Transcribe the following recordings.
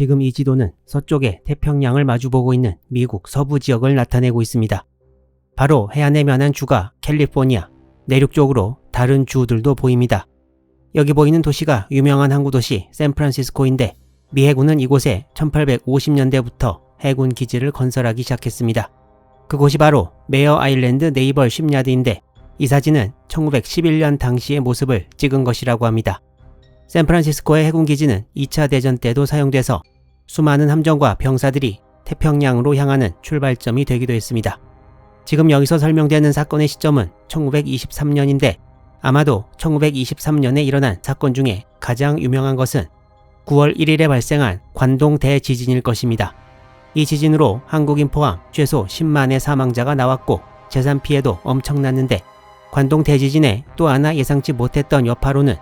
지금 이 지도는 서쪽에 태평양을 마주보고 있는 미국 서부 지역을 나타내고 있습니다. 바로 해안에 면한 주가 캘리포니아, 내륙 쪽으로 다른 주들도 보입니다. 여기 보이는 도시가 유명한 항구 도시 샌프란시스코인데 미 해군은 이곳에 1850년대부터 해군 기지를 건설하기 시작했습니다. 그곳이 바로 메어 아일랜드 네이벌 쉽야드인데 이 사진은 1911년 당시의 모습을 찍은 것이라고 합니다. 샌프란시스코의 해군 기지는 2차 대전 때도 사용돼서 수많은 함정과 병사들이 태평양으로 향하는 출발점이 되기도 했습니다. 지금 여기서 설명되는 사건의 시점은 1923년인데 아마도 1923년에 일어난 사건 중에 가장 유명한 것은 9월 1일에 발생한 관동 대지진일 것입니다. 이 지진으로 한국인 포함 최소 10만의 사망자가 나왔고 재산 피해도 엄청났는데 관동 대지진의 또 하나 예상치 못했던 여파로는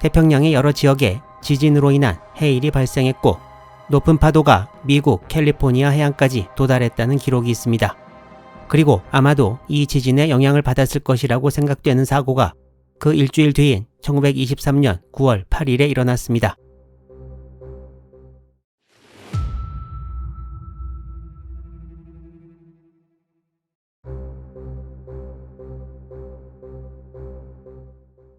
태평양의 여러 지역에 지진으로 인한 해일이 발생했고 높은 파도가 미국 캘리포니아 해안까지 도달했다는 기록이 있습니다. 그리고 아마도 이 지진의 영향을 받았을 것이라고 생각되는 사고가 그 일주일 뒤인 1923년 9월 8일에 일어났습니다.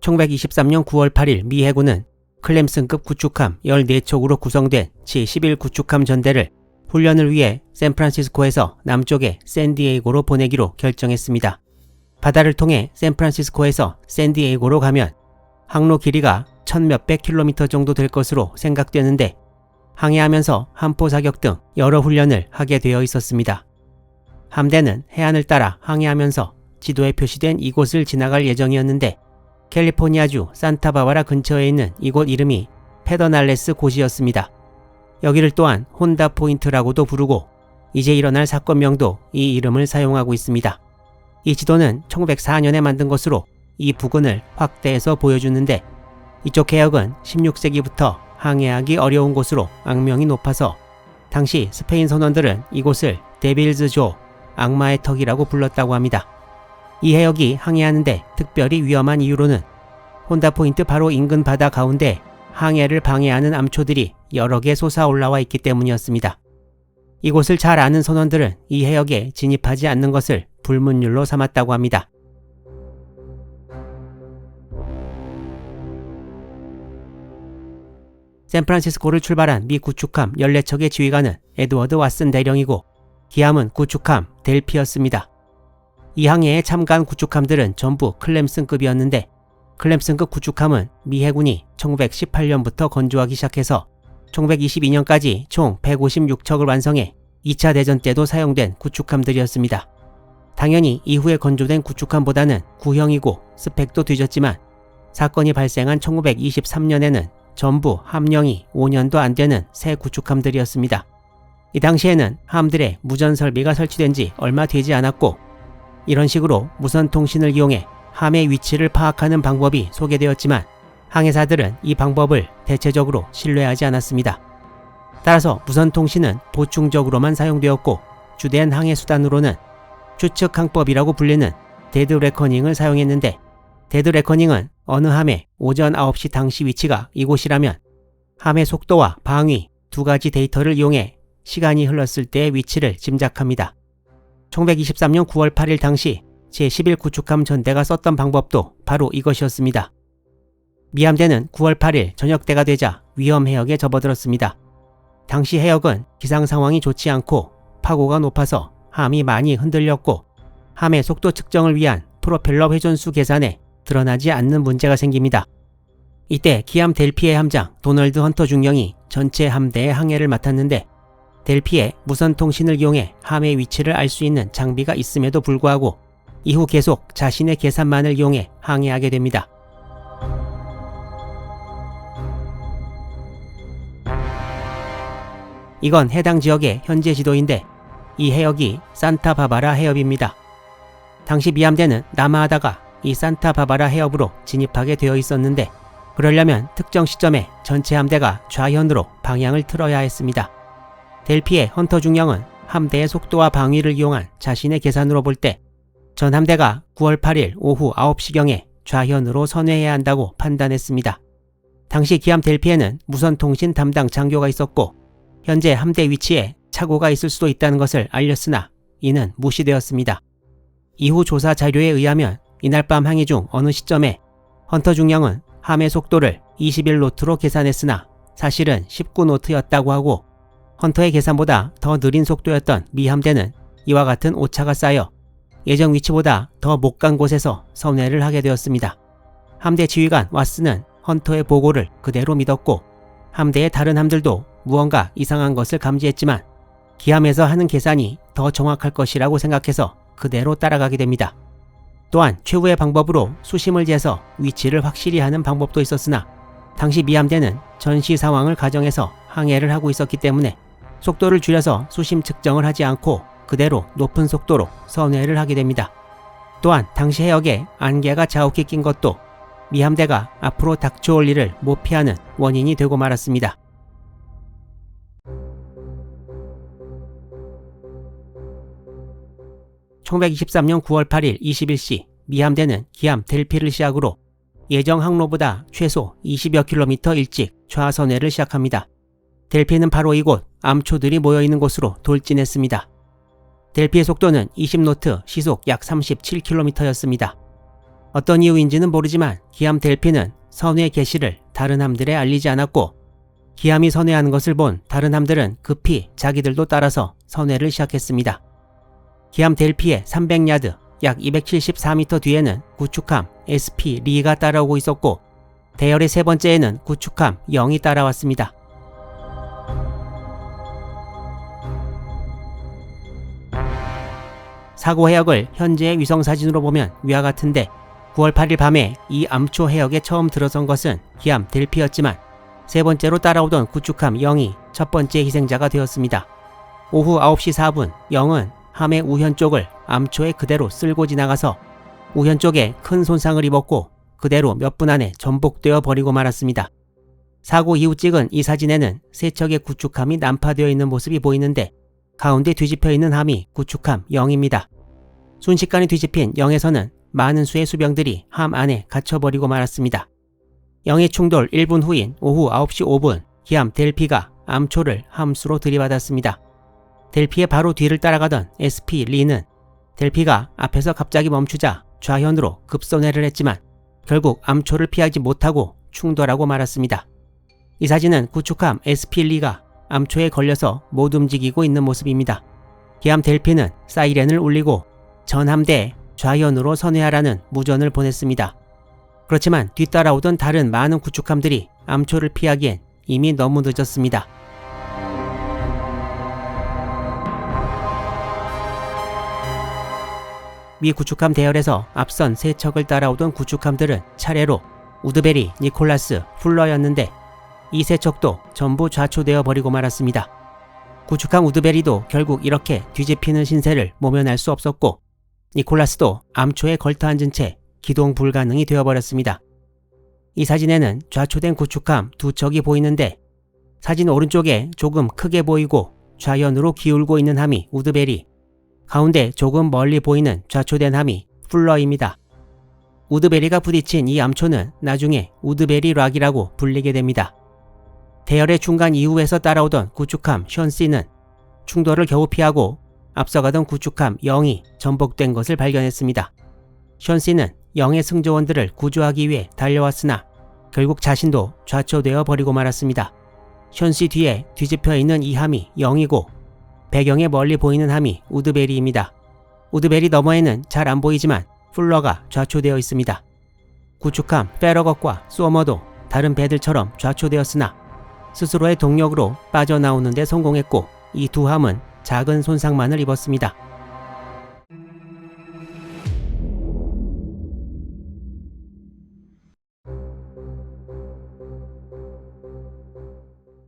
(1923년 9월 8일) 미 해군은 클램슨급 구축함 14척으로 구성된 제11 구축함 전대를 훈련을 위해 샌프란시스코에서 남쪽의 샌디에이고로 보내기로 결정했습니다. 바다를 통해 샌프란시스코에서 샌디에이고로 가면 항로 길이가 천 몇백 킬로미터 정도 될 것으로 생각되는데 항해하면서 함포 사격 등 여러 훈련을 하게 되어 있었습니다. 함대는 해안을 따라 항해하면서 지도에 표시된 이곳을 지나갈 예정이었는데 캘리포니아주 산타바바라 근처에 있는 이곳 이름이 페더날레스 곳이었습니다. 여기를 또한 혼다 포인트라고도 부르고 이제 일어날 사건명도 이 이름을 사용하고 있습니다. 이 지도는 1904년에 만든 것으로 이 부근을 확대해서 보여주는데 이쪽 해역은 16세기부터 항해하기 어려운 곳으로 악명이 높아서 당시 스페인 선원들은 이곳을 데빌즈 조, 악마의 턱이라고 불렀다고 합니다. 이 해역이 항해하는데 특별히 위험한 이유로는 혼다 포인트 바로 인근 바다 가운데 항해를 방해하는 암초들이 여러 개 솟아 올라와 있기 때문이었습니다. 이곳을 잘 아는 선원들은 이 해역에 진입하지 않는 것을 불문율로 삼았다고 합니다. 샌프란시스코를 출발한 미 구축함 14척의 지휘관은 에드워드 왓슨 대령이고 기함은 구축함 델피였습니다. 이 항해에 참가한 구축함들은 전부 클램슨급이었는데 클램슨급 구축함은 미 해군이 1918년부터 건조하기 시작해서 1922년까지 총 156척을 완성해 2차 대전 때도 사용된 구축함들이었습니다. 당연히 이후에 건조된 구축함보다는 구형이고 스펙도 뒤졌지만 사건이 발생한 1923년에는 전부 함령이 5년도 안 되는 새 구축함들이었습니다. 이 당시에는 함들의 무전 설비가 설치된 지 얼마 되지 않았고 이런 식으로 무선 통신을 이용해 함의 위치를 파악하는 방법이 소개되었지만 항해사들은 이 방법을 대체적으로 신뢰하지 않았습니다. 따라서 무선 통신은 보충적으로만 사용되었고 주된 항해 수단으로는 추측 항법이라고 불리는 데드 레커닝을 사용했는데 데드 레커닝은 어느 함의 오전 9시 당시 위치가 이곳이라면 함의 속도와 방위 두 가지 데이터를 이용해 시간이 흘렀을 때의 위치를 짐작합니다. 1923년 9월 8일 당시 제11 구축함 전대가 썼던 방법도 바로 이것이었습니다. 미함대는 9월 8일 저녁 때가 되자 위험 해역에 접어들었습니다. 당시 해역은 기상 상황이 좋지 않고 파고가 높아서 함이 많이 흔들렸고 함의 속도 측정을 위한 프로펠러 회전수 계산에 드러나지 않는 문제가 생깁니다. 이때 기함 델피의 함장 도널드 헌터 중령이 전체 함대의 항해를 맡았는데 델피에 무선 통신을 이용해 함의 위치를 알 수 있는 장비가 있음에도 불구하고 이후 계속 자신의 계산만을 이용해 항해하게 됩니다. 이건 해당 지역의 현재 지도인데 이 해역이 산타바바라 해협입니다. 당시 미함대는 남하하다가 이 산타바바라 해협으로 진입하게 되어 있었는데 그러려면 특정 시점에 전체 함대가 좌현으로 방향을 틀어야 했습니다. 델피의 헌터 중령은 함대의 속도와 방위를 이용한 자신의 계산으로 볼 때 전 함대가 9월 8일 오후 9시경에 좌현으로 선회해야 한다고 판단했습니다. 당시 기함 델피에는 무선 통신 담당 장교가 있었고 현재 함대 위치에 착오가 있을 수도 있다는 것을 알렸으나 이는 무시되었습니다. 이후 조사 자료에 의하면 이날 밤 항해 중 어느 시점에 헌터 중령은 함의 속도를 21노트로 계산했으나 사실은 19노트였다고 하고 헌터의 계산보다 더 느린 속도였던 미 함대는 이와 같은 오차가 쌓여 예정 위치보다 더 못 간 곳에서 선회를 하게 되었습니다. 함대 지휘관 왓스는 헌터의 보고를 그대로 믿었고 함대의 다른 함들도 무언가 이상한 것을 감지했지만 기함에서 하는 계산이 더 정확할 것이라고 생각해서 그대로 따라가게 됩니다. 또한 최후의 방법으로 수심을 재서 위치를 확실히 하는 방법도 있었으나 당시 미함대는 전시 상황을 가정해서 항해를 하고 있었기 때문에 속도를 줄여서 수심 측정을 하지 않고 그대로 높은 속도로 선회를 하게 됩니다. 또한 당시 해역에 안개가 자욱히 낀 것도 미함대가 앞으로 닥쳐올 일을 못 피하는 원인이 되고 말았습니다. (1923년 9월 8일 21시) 미함대는 기함 델피를 시작으로 예정 항로보다 최소 20여 킬로미터 일찍 좌선회를 시작합니다. 델피는 바로 이곳 암초들이 모여있는 곳으로 돌진했습니다. 델피의 속도는 20노트 시속 약 37km였습니다. 어떤 이유인지는 모르지만 기함 델피는 선회 개시를 다른 함들에 알리지 않았고 기함이 선회하는 것을 본 다른 함들은 급히 자기들도 따라서 선회를 시작했습니다. 기함 델피의 300야드 약 274m 뒤에는 구축함 SP 리가 따라오고 있었고 대열의 세 번째에는 구축함 0이 따라왔습니다. 사고 해역을 현재의 위성 사진으로 보면 위와 같은데 9월 8일 밤에 이 암초 해역에 처음 들어선 것은 기함 델피였지만 세 번째로 따라오던 구축함 0이 첫 번째 희생자가 되었습니다. 오후 9시 4분 0은 함의 우현 쪽을 암초에 그대로 쓸고 지나가서 우현 쪽에 큰 손상을 입었고 그대로 몇 분 안에 전복되어 버리고 말았습니다. 사고 이후 찍은 이 사진에는 세 척의 구축함이 난파되어 있는 모습이 보이는데 가운데 뒤집혀 있는 함이 구축함 0입니다. 순식간에 뒤집힌 0에서는 많은 수의 수병들이 함 안에 갇혀버리고 말았습니다. 0의 충돌 1분 후인 오후 9시 5분 기함 델피가 암초를 함수로 들이받았습니다. 델피의 바로 뒤를 따라가던 SP 리는 델피가 앞에서 갑자기 멈추자 좌현으로 급선회를 했지만 결국 암초를 피하지 못하고 충돌하고 말았습니다. 이 사진은 구축함 SP 리가 암초에 걸려서 못 움직이고 있는 모습입니다. 기함 델피는 사이렌을 울리고 전함대에 좌현으로 선회하라는 무전을 보냈습니다. 그렇지만 뒤따라오던 다른 많은 구축함들이 암초를 피하기엔 이미 너무 늦었습니다. 미 구축함 대열에서 앞선 세 척을 따라오던 구축함들은 차례로 우드베리, 니콜라스, 풀러였는데 이 세 척도 전부 좌초되어 버리고 말았습니다. 구축함 우드베리도 결국 이렇게 뒤집히는 신세를 모면할 수 없었고 니콜라스도 암초에 걸터 앉은 채 기동 불가능이 되어버렸습니다. 이 사진에는 좌초된 구축함 두 척이 보이는데 사진 오른쪽에 조금 크게 보이고 좌연으로 기울고 있는 함이 우드베리, 가운데 조금 멀리 보이는 좌초된 함이 풀러입니다. 우드베리가 부딪힌 이 암초는 나중에 우드베리 락이라고 불리게 됩니다. 대열의 중간 이후에서 따라오던 구축함 션씨는 충돌을 겨우 피하고 앞서가던 구축함 0이 전복된 것을 발견했습니다. 션 씨는 0의 승조원들을 구조하기 위해 달려왔으나 결국 자신도 좌초되어 버리고 말았습니다. 션 씨 뒤에 뒤집혀 있는 이 함이 0이고 배경에 멀리 보이는 함이 우드베리입니다. 우드베리 너머에는 잘 안 보이지만 풀러가 좌초되어 있습니다. 구축함 페러것과 소머도 다른 배들처럼 좌초되었으나 스스로의 동력으로 빠져나오는 데 성공했고 이 두 함은 작은 손상만을 입었습니다.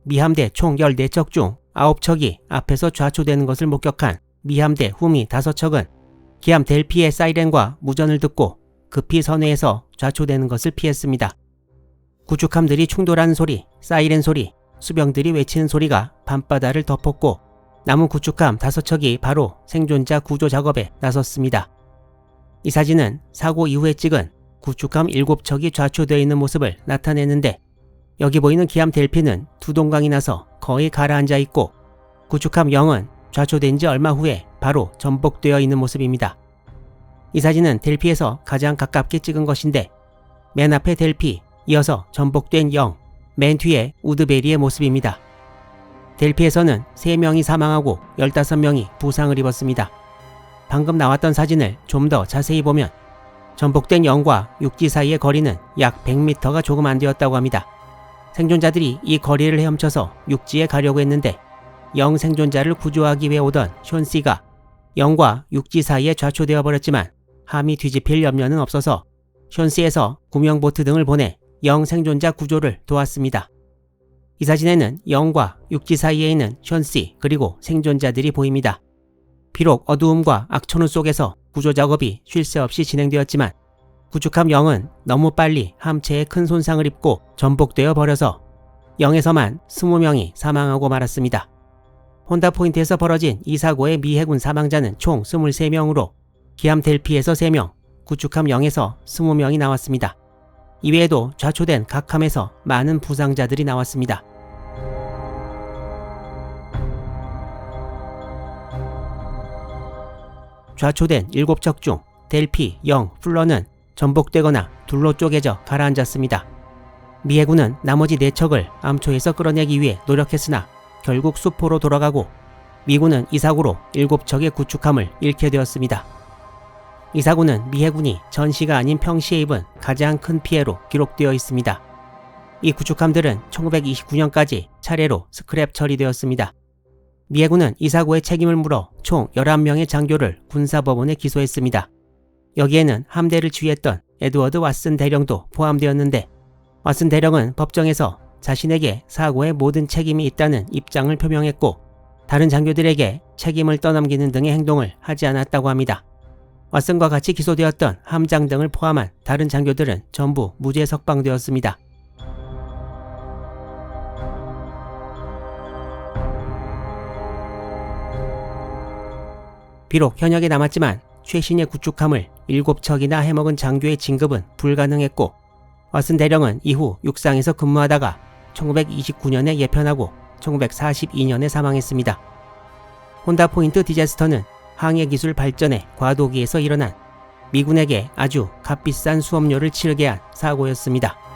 미함대 총 14척 중 9척이 앞에서 좌초되는 것을 목격한 미함대 후미 5척은 기함 델피의 사이렌과 무전을 듣고 급히 선회에서 좌초되는 것을 피했습니다. 구축함들이 충돌하는 소리, 사이렌 소리, 수병들이 외치는 소리가 밤바다를 덮었고 남은 구축함 5척이 바로 생존자 구조 작업에 나섰습니다. 이 사진은 사고 이후에 찍은 구축함 7척이 좌초되어 있는 모습을 나타내는데 여기 보이는 기함 델피는 두 동강이 나서 거의 가라앉아 있고 구축함 0은 좌초된 지 얼마 후에 바로 전복되어 있는 모습입니다. 이 사진은 델피에서 가장 가깝게 찍은 것인데 맨 앞에 델피, 이어서 전복된 0, 맨 뒤에 우드베리의 모습입니다. 델피에서는 3명이 사망하고 15명이 부상을 입었습니다. 방금 나왔던 사진을 좀 더 자세히 보면 전복된 0과 육지 사이의 거리는 약 100m가 조금 안 되었다고 합니다. 생존자들이 이 거리를 헤엄쳐서 육지에 가려고 했는데 영 생존자를 구조하기 위해 오던 션씨가 영과 육지 사이에 좌초되어 버렸지만 함이 뒤집힐 염려는 없어서 션씨에서 구명보트 등을 보내 영 생존자 구조를 도왔습니다. 이 사진에는 영과 육지 사이에 있는 션씨 그리고 생존자들이 보입니다. 비록 어두움과 악천후 속에서 구조 작업이 쉴 새 없이 진행되었지만 구축함 영은 너무 빨리 함체에 큰 손상을 입고 전복되어 버려서 영에서만 20명이 사망하고 말았습니다. 혼다 포인트에서 벌어진 이 사고의 미 해군 사망자는 총 23명으로 기함 델피에서 3명, 구축함 0에서 20명이 나왔습니다. 이외에도 좌초된 각 함에서 많은 부상자들이 나왔습니다. 좌초된 7척 중 델피, 영, 플러는 전복되거나 둘로 쪼개져 가라앉았습니다. 미 해군은 나머지 4척을 암초에서 끌어내기 위해 노력했으나 결국 수포로 돌아가고 미군은 이 사고로 7척의 구축함을 잃게 되었습니다. 이 사고는 미 해군이 전시가 아닌 평시에 입은 가장 큰 피해로 기록되어 있습니다. 이 구축함들은 1929년까지 차례로 스크랩 처리되었습니다. 미 해군은 이 사고의 책임을 물어 총 11명의 장교를 군사법원에 기소했습니다. 여기에는 함대를 지휘했던 에드워드 왓슨 대령도 포함되었는데 왓슨 대령은 법정에서 자신에게 사고의 모든 책임이 있다는 입장을 표명했고 다른 장교들에게 책임을 떠넘기는 등의 행동을 하지 않았다고 합니다. 왓슨과 같이 기소되었던 함장 등을 포함한 다른 장교들은 전부 무죄 석방되었습니다. 비록 현역에 남았지만 최신의 구축함을 7척이나 해먹은 장교의 진급은 불가능했고 왓슨 대령은 이후 육상에서 근무하다가 1929년에 예편하고 1942년에 사망했습니다. 혼다 포인트 디자스터는 항해 기술 발전의 과도기에서 일어난 미군에게 아주 값비싼 수업료를 치르게 한 사고였습니다.